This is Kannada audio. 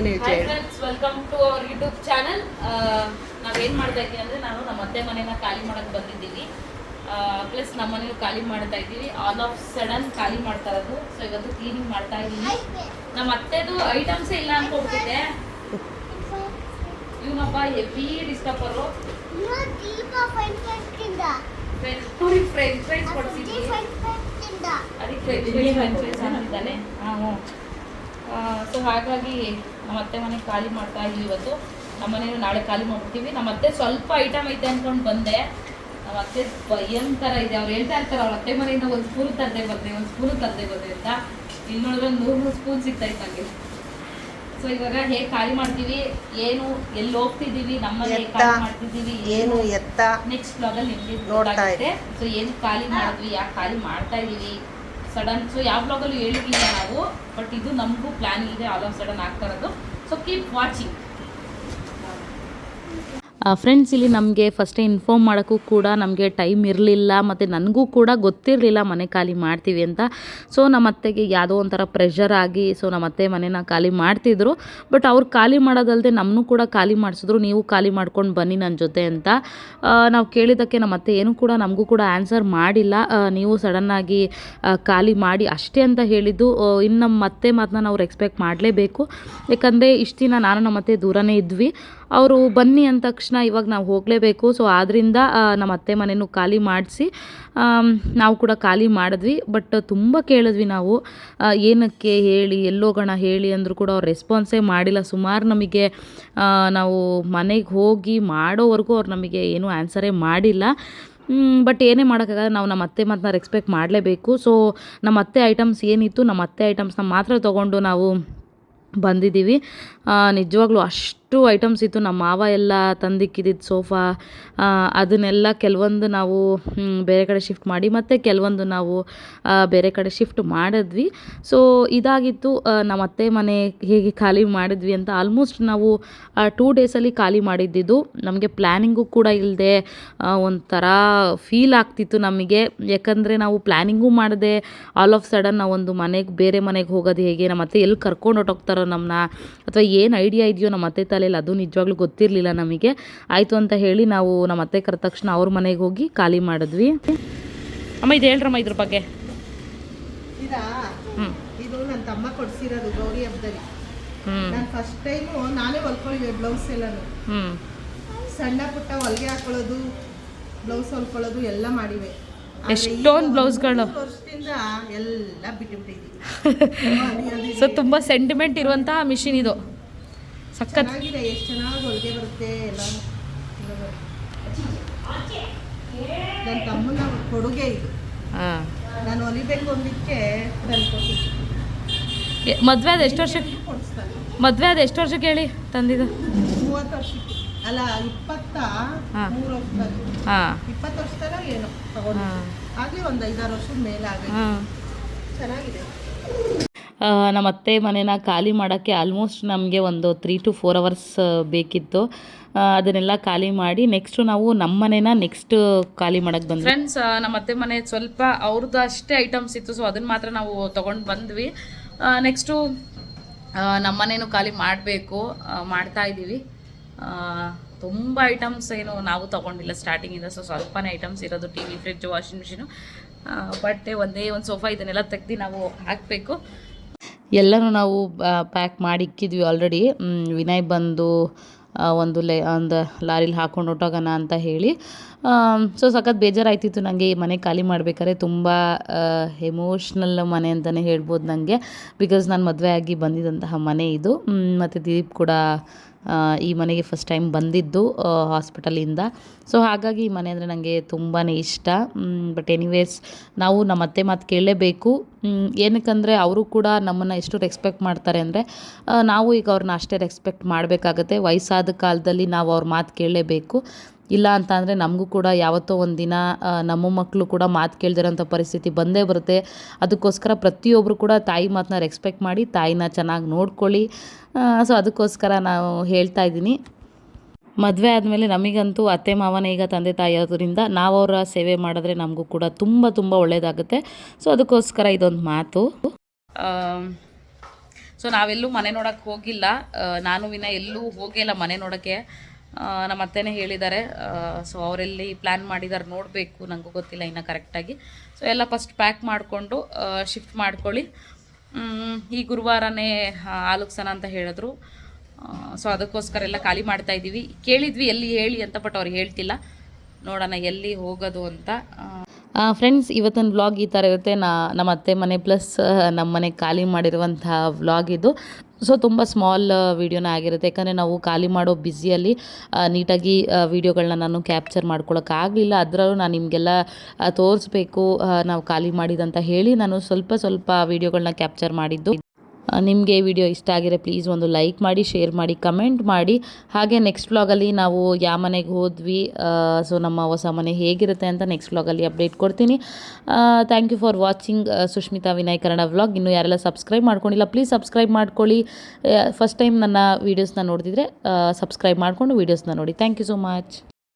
ಏನು welcome to our YouTube channel ನಾವೇನು ಮಾಡ್ತಾ ಇದ್ದೀವಿ ಅಂದರೆ ನಾನು ನಮ್ಮ ಅತ್ತೆ ಮನೆನ ಖಾಲಿ ಮಾಡೋಕ್ಕೆ ಬಂದಿದ್ದೀವಿ. ಪ್ಲಸ್ ನಮ್ಮ ಮನೇಲಿ ಖಾಲಿ ಮಾಡ್ತಾ ಇದ್ದೀವಿ. ಆಲ್ ಆಫ್ ಸಡನ್ ಖಾಲಿ ಮಾಡ್ತಾ ಇರೋದು. ಸೊ ಇವತ್ತು ಕ್ಲೀನಿಂಗ್ ಮಾಡ್ತಾ ಇದ್ದೀನಿ. ನಮ್ಮ ಅತ್ತೆದು ಐಟಮ್ಸೇ ಇಲ್ಲ ಅನ್ಕೊಬಿಟ್ಟಿದ್ದೆ ಇವನೊಬ್ಬ ಹೆವಿ ಡಿಸ್ಟರ್ಬರು ಫ್ರೆಂಚ್ ಫ್ರೈಸ್ ಕೊಡ್ಸಿದ್ವಿ ಅದಕ್ಕೆ ಫ್ರೆಂಚ್ ಫ್ರೈಸ್ ಫ್ರೆಂಚ್ ಫ್ರೈಸ್ ಅಂತಿದ್ದಾನೆ ಸೊ ಹಾಗಾಗಿ ನಮ್ಮ ಅತ್ತೆ ಮನೆ ಖಾಲಿ ಮಾಡ್ತಾ ಇದೀವಿ ಇವತ್ತು. ನಮ್ಮ ಮನೇಲಿ ನಾಳೆ ಖಾಲಿ ಮಾಡ್ಬಿಡ್ತೀವಿ. ನಮ್ಮ ಅತ್ತೆ ಸ್ವಲ್ಪ ಐಟಮ್ ಐತೆ ಅಂದ್ಕೊಂಡು ಬಂದೆ. ನಮ್ಮ ಅತ್ತೆ ಭಯಂಕರ ಇದೆ. ಅವ್ರು ಹೇಳ್ತಾ ಇರ್ತಾರೆ ಅವ್ರ ಅತ್ತೆ ಮನೆಯಿಂದ ಒಂದು ಸ್ಪೂನ್ ತರದೆ ಬಂದೆ ಒಂದು ಸ್ಪೂನ್ ತರದೆ ಬಂದೆ ಅಂತ. ಇನ್ ನೋಡಿದ್ರೆ ಒಂದು ನೂರು ನೂರು ಸ್ಪೂನ್ ಸಿಗ್ತಾ ಇತ್ತು ನನಗೆ ಸೊ ಇವಾಗ ಹೇಗೆ ಖಾಲಿ ಮಾಡ್ತೀವಿ? ಏನು ಎಲ್ಲಿ ಹೋಗ್ತಿದ್ದೀವಿ? ನಮ್ಮ ಹೇಗೆ ಖಾಲಿ ಮಾಡ್ತಿದ್ದೀವಿ? ಏನು? ಎತ್ತ? ನೆಕ್ಸ್ಟ್ ಬ್ಲಾಗಲ್ಲಿ ನಿಮಗೆ ನೋಡ್ತಾ ಸೊ ಏನು ಖಾಲಿ ಮಾಡಿದ್ವಿ ಯಾಕೆ ಖಾಲಿ ಮಾಡ್ತಾ ಇದೀವಿ ಸಡನ್ ಸೊ ಯಾವ ಬ್ಲಾಗಲ್ಲೂ ಹೇಳಿದ್ದಿಲ್ಲ ನಾವು ಬಟ್ ಇದು ನಮಗೂ ಪ್ಲಾನ್ ಇದೆ. ಆಲ್ ಆಫ್ ಸಡನ್ ಆಗ್ತಾ ಇರೋದು. ಸೊ ಕೀಪ್ ವಾಚಿಂಗ್ ಫ್ರೆಂಡ್ಸ್ ಇಲ್ಲಿ ನಮಗೆ ಫಸ್ಟೇ ಇನ್ಫಾರ್ಮ್ ಮಾಡೋಕ್ಕೂ ಕೂಡ ನಮಗೆ ಟೈಮ್ ಇರಲಿಲ್ಲ ಮತ್ತು ನನಗೂ ಕೂಡ ಗೊತ್ತಿರಲಿಲ್ಲ ಮನೆ ಖಾಲಿ ಮಾಡ್ತೀವಿ ಅಂತ. ಸೊ ನಮ್ಮ ಅತ್ತೆಗೆ ಯಾವುದೋ ಒಂಥರ ಪ್ರೆಷರ್ ಆಗಿ ಸೊ ನಮ್ಮ ಅತ್ತೆ ಮನೇನ ಖಾಲಿ ಮಾಡ್ತಿದ್ರು. ಬಟ್ ಅವ್ರು ಖಾಲಿ ಮಾಡೋದಲ್ಲದೆ ನಮ್ಮನ್ನು ಕೂಡ ಖಾಲಿ ಮಾಡಿಸಿದ್ರು, ನೀವು ಖಾಲಿ ಮಾಡ್ಕೊಂಡು ಬನ್ನಿ ನನ್ನ ಜೊತೆ ಅಂತ. ನಾವು ಕೇಳಿದ್ದಕ್ಕೆ ನಮ್ಮ ಅತ್ತೆ ಏನೂ ಕೂಡ ನಮಗೂ ಕೂಡ ಆನ್ಸರ್ ಮಾಡಿಲ್ಲ. ನೀವು ಸಡನ್ನಾಗಿ ಖಾಲಿ ಮಾಡಿ ಅಷ್ಟೇ ಅಂತ ಹೇಳಿದ್ದು. ಇನ್ನು ನಮ್ಮ ಅತ್ತೆ ಮಾತನ್ನ ನಾವು ಎಕ್ಸ್ಪೆಕ್ಟ್ ಮಾಡಲೇಬೇಕು. ಯಾಕಂದರೆ ಇಷ್ಟು ದಿನ ನಾನು ನಮ್ಮ ಅತ್ತೆ ದೂರನೇ ಇದ್ವಿ. ಅವರು ಬನ್ನಿ ಅಂದ ತಕ್ಷಣ ಇವಾಗ ನಾವು ಹೋಗಲೇಬೇಕು. ಸೊ ಆದ್ದರಿಂದ ನಮ್ಮ ಅತ್ತೆ ಮನೆಯೂ ಖಾಲಿ ಮಾಡಿಸಿ ನಾವು ಕೂಡ ಖಾಲಿ ಮಾಡಿದ್ವಿ. ಬಟ್ ತುಂಬ ಕೇಳಿದ್ವಿ ನಾವು ಏನಕ್ಕೆ ಹೇಳಿ, ಎಲ್ಲೋಗೋಣ ಹೇಳಿ ಅಂದರೂ ಕೂಡ ಅವ್ರು ರೆಸ್ಪಾನ್ಸೇ ಮಾಡಿಲ್ಲ. ಸುಮಾರು ನಮಗೆ ನಾವು ಮನೆಗೆ ಹೋಗಿ ಮಾಡೋವರೆಗೂ ಅವ್ರು ನಮಗೆ ಏನೂ ಆನ್ಸರೇ ಮಾಡಿಲ್ಲ. ಬಟ್ ಏನೇ ಮಾಡೋಕ್ಕಾಗಲ್ಲ, ನಾವು ನಮ್ಮ ಅತ್ತೆ ಮಾತನ್ನ ರೆಸ್ಪೆಕ್ಟ್ ಮಾಡಲೇಬೇಕು. ಸೊ ನಮ್ಮ ಅತ್ತೆ ಐಟಮ್ಸ್ ಏನಿತ್ತು, ನಮ್ಮ ಅತ್ತೆ ಐಟಮ್ಸ್ನ ಮಾತ್ರ ತೊಗೊಂಡು ನಾವು ಬಂದಿದ್ದೀವಿ. ನಿಜವಾಗ್ಲೂ ಅಷ್ಟು ಐಟಮ್ಸ್ ಇತ್ತು. ನಮ್ಮ ಮಾವ ಎಲ್ಲ ತಂದಿಕ್ಕಿದ್ದಿದ್ದು ಸೋಫಾ ಅದನ್ನೆಲ್ಲ ಕೆಲವೊಂದು ನಾವು ಬೇರೆ ಕಡೆ ಶಿಫ್ಟ್ ಮಾಡಿ ಮತ್ತು ಕೆಲವೊಂದು ನಾವು ಬೇರೆ ಕಡೆ ಶಿಫ್ಟ್ ಮಾಡಿದ್ವಿ. ಸೊ ಇದಾಗಿತ್ತು ನಮ್ಮ ಅತ್ತೆ ಮನೆ ಹೇಗೆ ಖಾಲಿ ಮಾಡಿದ್ವಿ ಅಂತ ಆಲ್ಮೋಸ್ಟ್ ನಾವು ಟೂ ಡೇಸಲ್ಲಿ ಖಾಲಿ ಮಾಡಿದ್ದಿದ್ದು. ನಮಗೆ ಪ್ಲ್ಯಾನಿಂಗು ಕೂಡ ಇಲ್ಲದೆ ಒಂಥರ ಫೀಲ್ ಆಗ್ತಿತ್ತು ನಮಗೆ. ಯಾಕಂದರೆ ನಾವು ಪ್ಲ್ಯಾನಿಂಗೂ ಮಾಡದೆ ಆಲ್ ಆಫ್ ಸಡನ್ ನಾವು ಒಂದು ಮನೆಗೆ, ಬೇರೆ ಮನೆಗೆ ಹೋಗೋದು ಹೇಗೆ? ನಮ್ಮ ಅತ್ತೆ ಎಲ್ಲಿ ಕರ್ಕೊಂಡು ಹೊಟ್ಟೋಗ್ತಾರೋ ನಮ್ಮನ್ನ ಅಥವಾ ಏನು ಐಡಿಯಾ ಇದೆಯೋ ನಮ್ಮ ಅತ್ತೆ ತಲೆಯಲ್ಲಿ ಅದು ನಿಜವಾಗ್ಲೂ ಗೊತ್ತಿರಲಿಲ್ಲ ನಮಗೆ. ಆಯಿತು ಅಂತ ಹೇಳಿ ನಾವು ನಮ್ಮ ಅತ್ತೆ ಕರೆದ ತಕ್ಷಣ ಅವ್ರ ಮನೆಗೆ ಹೋಗಿ ಖಾಲಿ ಮಾಡಿದ್ವಿ. ಅಮ್ಮ ಇದು ಹೇಳ್ರಮ್ಮ ಇದ್ರ ಬಗ್ಗೆ. ಇದಾ ನನ್ನ ತಮ್ಮ ಕೊಡ್ಸಿರೋದು ಗೌರಿ ಹಬ್ಬದಲ್ಲಿ ನಾನು ಫಸ್ಟ್ ಟೈಮು ನಾನೇ ಹೊಲ್ಕೊಂಡಿದ್ದೆ ಬ್ಲೌಸ್ ಎಲ್ಲಾನು. ಸಣ್ಣ ಪುಟ್ಟ ಹೊಲಿಗೆ ಹಾಕೊಳ್ಳೋದು ಬ್ಲೌಸ್ ಹೊಲ್ಕೊಳ್ಳೋದು ಎಲ್ಲ ಮಾಡಿವೆ. ಎಷ್ಟೊಂದು ಬ್ಲೌಸ್ಗಳು. ವರ್ಷದಿಂದ ಎಲ್ಲ ಬಿಟ್ಟುಬಿಟ್ಟಿದ್ದೀವಿ ಸೊ ತುಂಬ ಸೆಂಟಿಮೆಂಟ್ ಇರುವಂತಹ ಮಿಷಿನ್ ಇದು. ಸಖತ್. ಎಷ್ಟು ಚೆನ್ನಾಗಿ ಹೊಲಿಗೆ ಬರುತ್ತೆ ಎಲ್ಲ. ನನ್ನ ತಮ್ಮನ ಕೊಡುಗೆ ಇದು. ಹಾಂ. ನಾನು ಹೊಲಿಬೇಕು ಅಂದಿದ್ದಕ್ಕೆ ತಂದ್ಕೊಟ್ಟಿದ್ದೆ ಮದುವೆ ಅದು ಎಷ್ಟು ವರ್ಷಕ್ಕೆ? ಕೊಡಿಸ್ತಾನೆ. ಮದುವೆ ಅದು ಎಷ್ಟು ವರ್ಷಕ್ಕೆ ಹೇಳಿ ತಂದಿದ್ದು? ಮೂವತ್ತು ವರ್ಷಕ್ಕೆ. ಅಲ್ಲ ಇಪ್ಪತ್ತ ಹಾ. ಮೂರು ವರ್ಷ ಹಾಂ. ಇಪ್ಪತ್ತು ವರ್ಷದಾಗ ಏನೋ ತಗೊಂಡು. ಹಾಂ. ಆಗಲಿ ಒಂದು ಐದಾರು ವರ್ಷದ ಮೇಲೆ ಆಗೈತೆ ಹಾಂ. ಚೆನ್ನಾಗಿದೆ. ನಮ್ಮ ಅತ್ತೆ ಮನೇನ ಖಾಲಿ ಮಾಡೋಕ್ಕೆ ಆಲ್ಮೋಸ್ಟ್ ನಮಗೆ ಒಂದು ತ್ರೀ ಟು ಫೋರ್ ಅವರ್ಸ್ ಬೇಕಿತ್ತು. ಅದನ್ನೆಲ್ಲ ಖಾಲಿ ಮಾಡಿ ನೆಕ್ಸ್ಟು ನಾವು ನಮ್ಮ ಮನೇನ ನೆಕ್ಸ್ಟ್ ಖಾಲಿ ಮಾಡಕ್ಕೆ ಬಂದ್ವಿ. ಫ್ರೆಂಡ್ಸ್ ನಮ್ಮ ಅತ್ತೆ ಮನೆ ಸ್ವಲ್ಪ ಅವ್ರದ್ದು ಅಷ್ಟೇ ಐಟಮ್ಸ್ ಇತ್ತು ಸೊ ಅದನ್ನು ಮಾತ್ರ ನಾವು ತೊಗೊಂಡು ಬಂದ್ವಿ. ನೆಕ್ಸ್ಟು ನಮ್ಮ ಮನೇನು ಖಾಲಿ ಮಾಡಬೇಕು ಮಾಡ್ತಾ ಇದ್ದೀವಿ. ತುಂಬ ಐಟಮ್ಸ್ ಏನು ನಾವು ತೊಗೊಂಡಿಲ್ಲ ಸ್ಟಾರ್ಟಿಂಗಿಂದ ಸೊ ಸ್ವಲ್ಪನೇ ಐಟಮ್ಸ್ ಇರೋದು T V fridge washing machine ಬಟ್ಟೆ ಒಂದೇ ಒಂದು ಸೋಫಾ ಇದನ್ನೆಲ್ಲ ತೆಗ್ದು ನಾವು ಹಾಕಬೇಕು. ಎಲ್ಲನೂ ನಾವು ಪ್ಯಾಕ್ ಮಾಡಿ ಇಕ್ಕಿದ್ವಿ ಆಲ್ರೆಡಿ ವಿನಯ್ ಬಂದು ಒಂದು ಲೇ, ಒಂದು ಲಾರಿಲಿ ಹಾಕೊಂಡು ಹೊಟ್ಟೋಗೋಣ ಅಂತ ಹೇಳಿ. ಸೊ ಸಖತ್ ಬೇಜಾರಾಯ್ತಿತ್ತು ನನಗೆ ಈ ಮನೆ ಖಾಲಿ ಮಾಡ್ಬೇಕಾದ್ರೆ ತುಂಬ ಎಮೋಷ್ನಲ್ ಮನೆ ಅಂತಲೇ ಹೇಳ್ಬೋದು ನನಗೆ ಬಿಕಾಸ್ ನಾನು ಮದುವೆ ಆಗಿ ಬಂದಿದ್ದಂತಹ ಮನೆ ಇದು. ಮತ್ತು ದಿಲೀಪ್ ಕೂಡ ಈ ಮನೆಗೆ ಫಸ್ಟ್ ಟೈಮ್ ಬಂದಿದ್ದು ಹಾಸ್ಪಿಟಲಿಂದ ಸೊ ಹಾಗಾಗಿ ಈ ಮನೆ ಅಂದರೆ ನನಗೆ ತುಂಬಾ ಇಷ್ಟ. ಬಟ್ ಎನಿವೇಸ್ ನಾವು ನಮ್ಮ ಅತ್ತೆ ಮಾತು ಕೇಳಲೇಬೇಕು. ಏನಕ್ಕಂದರೆ ಅವರು ಕೂಡ ನಮ್ಮನ್ನು ಎಷ್ಟು ರೆಸ್ಪೆಕ್ಟ್ ಮಾಡ್ತಾರೆ ಅಂದರೆ ನಾವು ಈಗ ಅವ್ರನ್ನ ಅಷ್ಟೇ ರೆಸ್ಪೆಕ್ಟ್ ಮಾಡಬೇಕಾಗತ್ತೆ. ವಯಸ್ಸಾದ ಕಾಲದಲ್ಲಿ ನಾವು ಅವ್ರ ಮಾತು ಕೇಳಲೇಬೇಕು. ಇಲ್ಲ ಅಂತ ಅಂದರೆ ನಮಗೂ ಕೂಡ ಯಾವತ್ತೋ ಒಂದು ದಿನ ನಮ್ಮ ಮಕ್ಕಳು ಕೂಡ ಮಾತು ಕೇಳ್ದಿರೋಂಥ ಪರಿಸ್ಥಿತಿ ಬಂದೇ ಬರುತ್ತೆ. ಅದಕ್ಕೋಸ್ಕರ ಪ್ರತಿಯೊಬ್ಬರು ಕೂಡ ತಾಯಿ ಮಾತನ್ನ ರೆಸ್ಪೆಕ್ಟ್ ಮಾಡಿ ತಾಯಿನ ಚೆನ್ನಾಗಿ ನೋಡ್ಕೊಳ್ಳಿ. ಸೊ ಅದಕ್ಕೋಸ್ಕರ ನಾವು ಹೇಳ್ತಾ ಇದ್ದೀನಿ. ಮದುವೆ ಆದಮೇಲೆ ನಮಗಂತೂ ಅತ್ತೆ ಮಾವನೇ ಈಗ ತಂದೆ ತಾಯಿ ಆದ್ರಿಂದ ನಾವು ಅವರ ಸೇವೆ ಮಾಡಿದ್ರೆ ನಮಗೂ ಕೂಡ ತುಂಬ ತುಂಬ ಒಳ್ಳೆಯದಾಗುತ್ತೆ ಸೊ ಅದಕ್ಕೋಸ್ಕರ ಇದೊಂದು ಮಾತು. ಸೊ ನಾವೆಲ್ಲೂ ಮನೆ ನೋಡೋಕ್ಕೆ ಹೋಗಿಲ್ಲ. ನಾನು ವಿನ ಎಲ್ಲೂ ಹೋಗಿಲ್ಲ ಮನೆ ನೋಡೋಕ್ಕೆ. ನಮ್ಮ ಅತ್ತೆನೇ ಹೇಳಿದ್ದಾರೆ. ಸೊ ಅವರೆಲ್ಲಿ ಪ್ಲ್ಯಾನ್ ಮಾಡಿದ್ದಾರೆ ನೋಡಬೇಕು. ನನಗೂ ಗೊತ್ತಿಲ್ಲ ಇನ್ನೂ ಕರೆಕ್ಟಾಗಿ ಸೊ ಎಲ್ಲ ಫಸ್ಟ್ ಪ್ಯಾಕ್ ಮಾಡಿಕೊಂಡು ಶಿಫ್ಟ್ ಮಾಡ್ಕೊಳ್ಳಿ. ಈ ಗುರುವಾರನೇ ಆಲೋಕ್ಸನ ಅಂತ ಹೇಳಿದ್ರು. ಸೊ ಅದಕ್ಕೋಸ್ಕರ ಎಲ್ಲ ಖಾಲಿ ಮಾಡ್ತಾ ಇದ್ದೀವಿ. ಕೇಳಿದ್ವಿ ಎಲ್ಲಿ ಹೇಳಿ ಅಂತ ಬಟ್ ಅವ್ರು ಹೇಳ್ತಿಲ್ಲ. ನೋಡೋಣ ಎಲ್ಲಿ ಹೋಗೋದು ಅಂತ. ಫ್ರೆಂಡ್ಸ್ ಇವತ್ತಿನ ವ್ಲಾಗ್ ಈ ಥರ ಇರುತ್ತೆ. ನಾ, ನಮ್ಮ ಅತ್ತೆ ಮನೆ ಪ್ಲಸ್ ನಮ್ಮ ಮನೆ ಖಾಲಿ ಮಾಡಿರುವಂಥ ವ್ಲಾಗ್ ಇದು. ಸೊ ತುಂಬ ಸ್ಮಾಲ್ ವೀಡಿಯೋನ ಆಗಿರುತ್ತೆ. ಯಾಕಂದರೆ ನಾವು ಖಾಲಿ ಮಾಡೋ ಬ್ಯುಸಿಯಲ್ಲಿ ನೀಟಾಗಿ ವೀಡಿಯೋಗಳನ್ನ ನಾನು ಕ್ಯಾಪ್ಚರ್ ಮಾಡ್ಕೊಳ್ಳೋಕ್ಕಾಗಲಿಲ್ಲ ಅದರಲ್ಲೂ ನಾನು ನಿಮಗೆಲ್ಲ ತೋರಿಸ್ಬೇಕು ನಾವು ಖಾಲಿ ಮಾಡಿದಂತ ಹೇಳಿ ನಾನು ಸ್ವಲ್ಪ ಸ್ವಲ್ಪ ವೀಡಿಯೋಗಳನ್ನ ಕ್ಯಾಪ್ಚರ್ ಮಾಡಿದ್ದು. ನಿಮಗೆ ವಿಡಿಯೋ ಇಷ್ಟ ಆಗಿರೋ ಪ್ಲೀಸ್ ಒಂದು ಲೈಕ್ ಮಾಡಿ ಶೇರ್ ಮಾಡಿ ಕಮೆಂಟ್ ಮಾಡಿ. ಹಾಗೆ ನೆಕ್ಸ್ಟ್ ವ್ಲಾಗಲ್ಲಿ ನಾವು ಯಾವ ಮನೆಗೆ ಹೋದ್ವಿ. ಸೊ ನಮ್ಮ ಹೊಸ ಮನೆ ಹೇಗಿರುತ್ತೆ ಅಂತ ನೆಕ್ಸ್ಟ್ ವ್ಲಾಗಲ್ಲಿ ಅಪ್ಡೇಟ್ ಕೊಡ್ತೀನಿ. Thank you for watching Sushmita ವಿನಾಯಕರಣ Kannada vlog ಇನ್ನೂ ಯಾರೆಲ್ಲ ಸಬ್ಸ್ಕ್ರೈಬ್ ಮಾಡ್ಕೊಂಡಿಲ್ಲ ಪ್ಲೀಸ್ ಸಬ್ಸ್ಕ್ರೈಬ್ ಮಾಡ್ಕೊಳ್ಳಿ. ಫಸ್ಟ್ ಟೈಮ್ ನನ್ನ ವೀಡಿಯೋಸ್ನ ನೋಡ್ತಿದ್ರೆ ಸಬ್ಸ್ಕ್ರೈಬ್ ಮಾಡಿಕೊಂಡು ವೀಡಿಯೋಸ್ನ ನೋಡಿ. Thank you so much